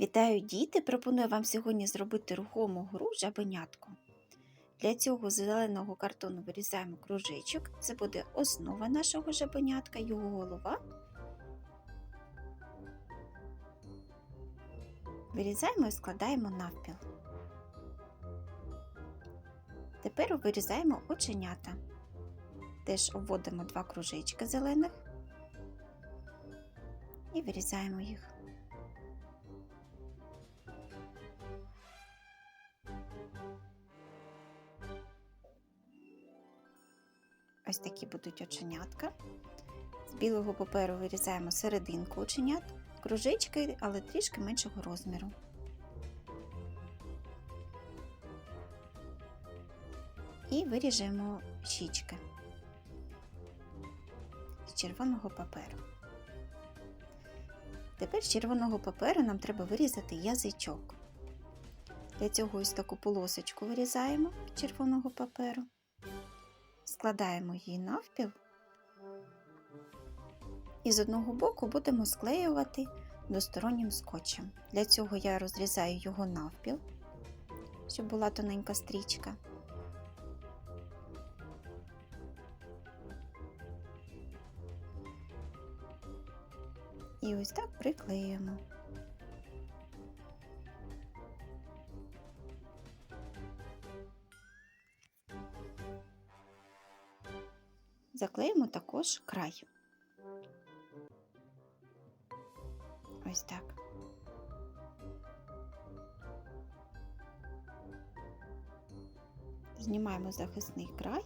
Вітаю діти! Пропоную вам сьогодні зробити рухому гру жабенятко. Для цього з зеленого картону вирізаємо кружечок. Це буде основа нашого жабенятка, його голова. Вирізаємо і складаємо навпіл. Тепер вирізаємо оченята. Теж обводимо два кружечки зелених і вирізаємо їх. Ось такі будуть оченятка. З білого паперу вирізаємо серединку оченят, кружечки, але трішки меншого розміру. І виріжемо щічки з червоного паперу. Тепер з червоного паперу нам треба вирізати язичок. Для цього ось таку полосочку вирізаємо з червоного паперу складаємо її навпіл і з одного боку будемо склеювати двостороннім скотчем. Для цього я розрізаю його навпіл, щоб була тоненька стрічка. І ось так приклеюємо. Заклеїмо також край. Ось так. Знімаємо захисний край,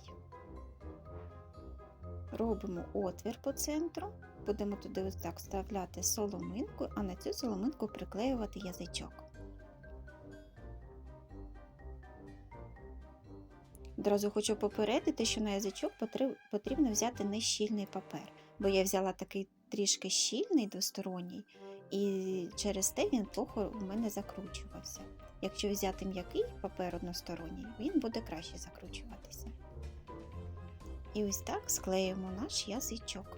робимо отвір по центру, будемо туди ось так вставляти соломинку, а на цю соломинку приклеювати язичок. Одразу хочу попередити, що на язичок потрібно взяти нещільний папер, бо я взяла такий трішки щільний двосторонній, і через те він плохо у мене закручувався. Якщо взяти м'який папер односторонній, він буде краще закручуватися. І ось так склеїмо наш язичок.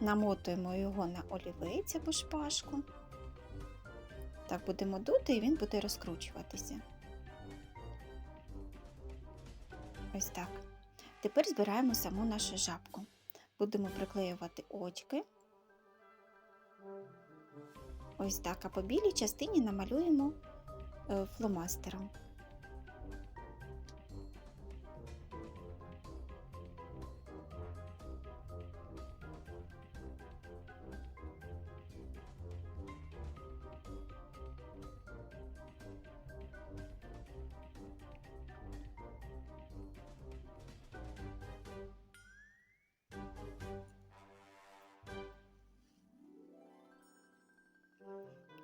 Намотуємо його на олівець або шпажку. Так будемо дути, і він буде розкручуватися. Ось так. Тепер збираємо саму нашу жабку. Будемо приклеювати очки. Ось так, а по білій частині намалюємо е, фломастером.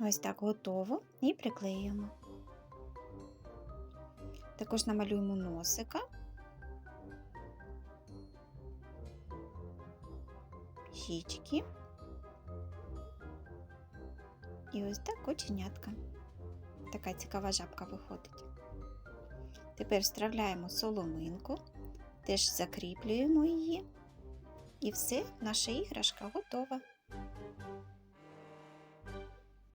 Ось так готово і приклеюємо. Також намалюємо носика. Щічки. І ось так оченятка. Така цікава жабка виходить. Тепер вставляємо соломинку, теж закріплюємо її. І все, наша іграшка готова.